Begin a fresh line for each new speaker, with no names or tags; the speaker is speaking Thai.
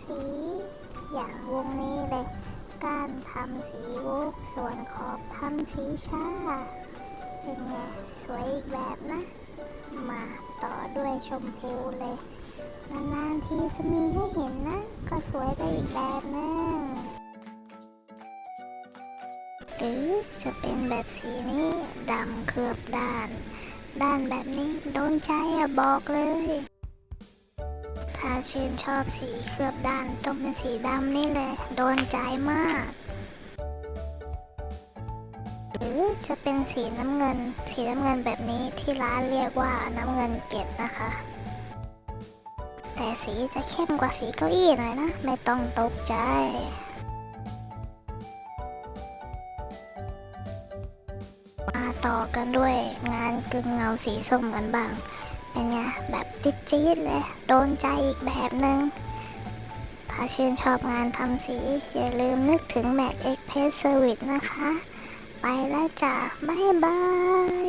สี อย่างวงนี้เลยก้านทำสีวุกส่วนขอบทำสีชาเป็นไงสวยอีกแบบนะ มาต่อด้วยชมพูเลยนานๆทีจะมีให้เห็นนะ ก็สวยไปอีกแบบนึงหรือจะเป็นแบบสีนี้ดำเคลือบด้าน ด้านแบบนี้โดนใจอะบอกเลย ชื่นชอบสีเคลือบด้านต้องเป็นสีดำนี่เลยโดนใจมาก หรือจะเป็นสีน้ำเงิน สีน้ำเงินแบบนี้ที่ร้านเรียกว่าน้ำเงินเกล็ดนะคะ แต่สีจะเข้มกว่าสีเก้าอี้หน่อยนะ ไม่ต้องตกใจมาต่อกันด้วยงานกึ่งเงาสีส้มกันบ้าง แบบจี๊ดๆเลย โดนใจอีกแบบหนึง่งถ้าชื่นชอบงานทำสี อย่าลืมนึกถึง Mac Express Service นะคะ ไปแล้วจ้ะ บ๊ายบาย